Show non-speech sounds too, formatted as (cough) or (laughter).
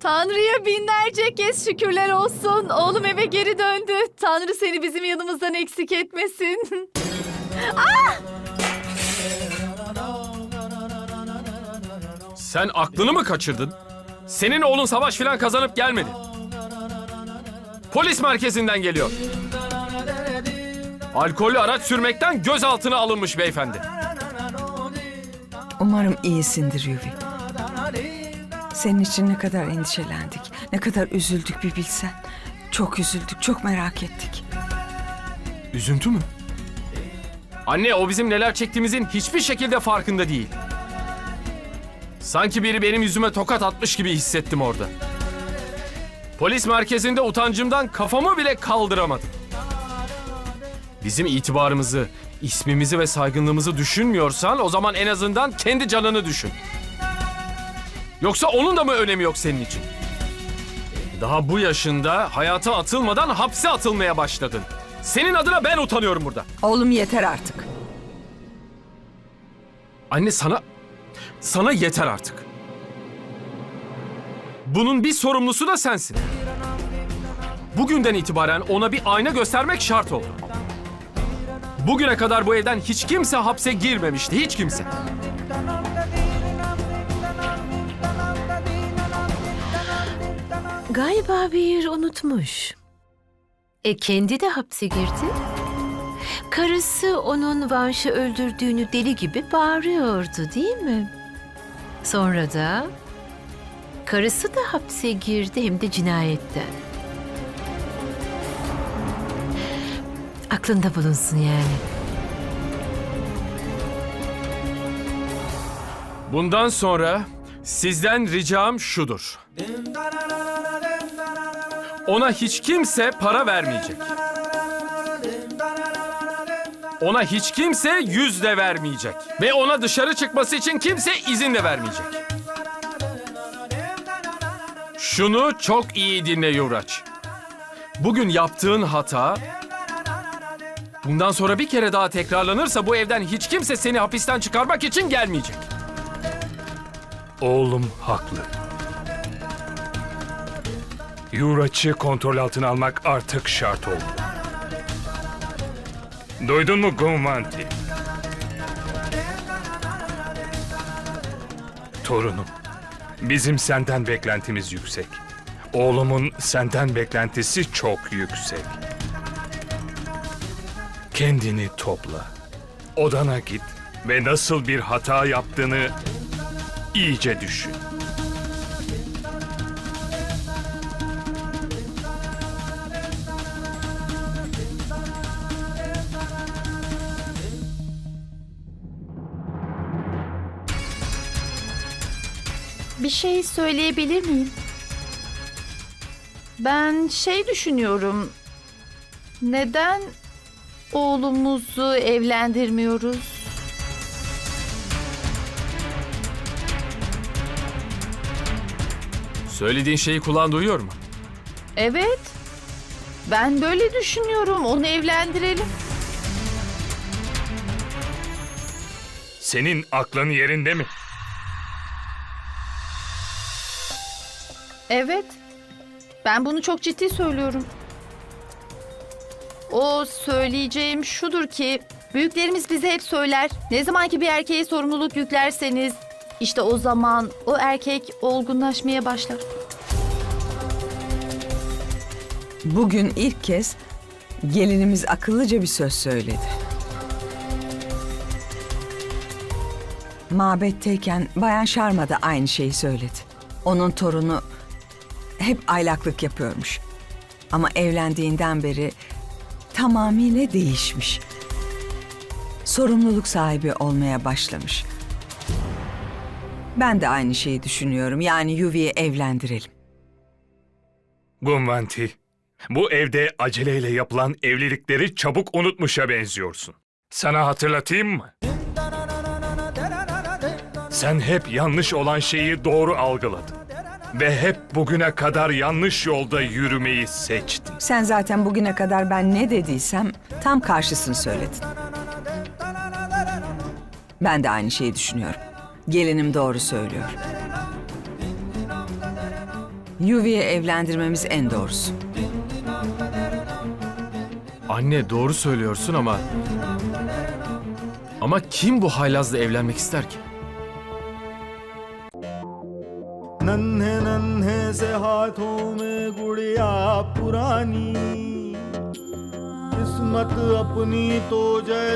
Tanrı'ya binlerce kez şükürler olsun. Oğlum eve geri döndü. Tanrı seni bizim yanımızdan eksik etmesin. (laughs) Sen aklını mı kaçırdın? Senin oğlun savaş filan kazanıp gelmedi. Polis merkezinden geliyor. Alkollü araç sürmekten gözaltına alınmış beyefendi. Umarım iyisindir Yuvi. Senin için ne kadar endişelendik, ne kadar üzüldük bir bilsen. Çok üzüldük, çok merak ettik. Üzüntü mü? Anne o bizim neler çektiğimizin hiçbir şekilde farkında değil. Sanki biri benim yüzüme tokat atmış gibi hissettim orada. Polis merkezinde utancımdan kafamı bile kaldıramadım. Bizim itibarımızı, ismimizi ve saygınlığımızı düşünmüyorsan o zaman en azından kendi canını düşün. Yoksa onun da mı önemi yok senin için? Daha bu yaşında hayata atılmadan hapse atılmaya başladın. Senin adına ben utanıyorum burada. Oğlum yeter artık. Anne sana... Sana yeter artık. Bunun bir sorumlusu da sensin. Bugünden itibaren ona bir ayna göstermek şart oldu. Bugüne kadar bu evden hiç kimse hapse girmemişti, hiç kimse. Galiba bir unutmuş. E kendi de hapse girdi. Karısı onun Vanş'ı öldürdüğünü deli gibi bağırıyordu değil mi? Sonra da karısı da hapse girdi hem de cinayetten. Aklında bulunsun yani. Bundan sonra sizden ricam şudur. Ona hiç kimse para vermeyecek. Ona hiç kimse yüz de vermeyecek. Ve ona dışarı çıkması için kimse izin de vermeyecek. Şunu çok iyi dinle Yuvraç. Bugün yaptığın hata bundan sonra bir kere daha tekrarlanırsa bu evden hiç kimse seni hapisten çıkarmak için gelmeyecek. Oğlum haklı. Yuraç'ı kontrol altına almak artık şart oldu. Duydun mu Gumanti? Torunum, bizim senden beklentimiz yüksek. Oğlumun senden beklentisi çok yüksek. Kendini topla. Odana git ve nasıl bir hata yaptığını iyice düşün. Bir şey söyleyebilir miyim? Ben şey düşünüyorum. Neden oğlumuzu evlendirmiyoruz? Söylediğin şeyi kulağın duyuyor mu? Evet. Ben böyle düşünüyorum. Onu evlendirelim. Senin aklın yerinde mi? Evet. Ben bunu çok ciddi söylüyorum. O söyleyeceğim şudur ki büyüklerimiz bize hep söyler. Ne zaman ki bir erkeğe sorumluluk yüklerseniz işte o zaman o erkek olgunlaşmaya başlar. Bugün ilk kez gelinimiz akıllıca bir söz söyledi. Mabetteyken Bayan Şarma da aynı şeyi söyledi. Onun torunu hep aylaklık yapıyormuş. Ama evlendiğinden beri tamamıyla değişmiş. Sorumluluk sahibi olmaya başlamış. Ben de aynı şeyi düşünüyorum. Yani Yuvi'yi evlendirelim. Gunvanti, bu evde aceleyle yapılan evlilikleri çabuk unutmuşa benziyorsun. Sana hatırlatayım mı? Sen hep yanlış olan şeyi doğru algıladın. Ve hep bugüne kadar yanlış yolda yürümeyi seçtin. Sen zaten bugüne kadar ben ne dediysem tam karşısını söyledin. Ben de aynı şeyi düşünüyorum. Gelinim doğru söylüyor. Yuvi'ye evlendirmemiz en doğrusu. Anne doğru söylüyorsun ama... Ama kim bu haylazla evlenmek ister ki? नन्हे नन्हे से हाथों में गुड़िया पुरानी किस्मत अपनी तो जैसे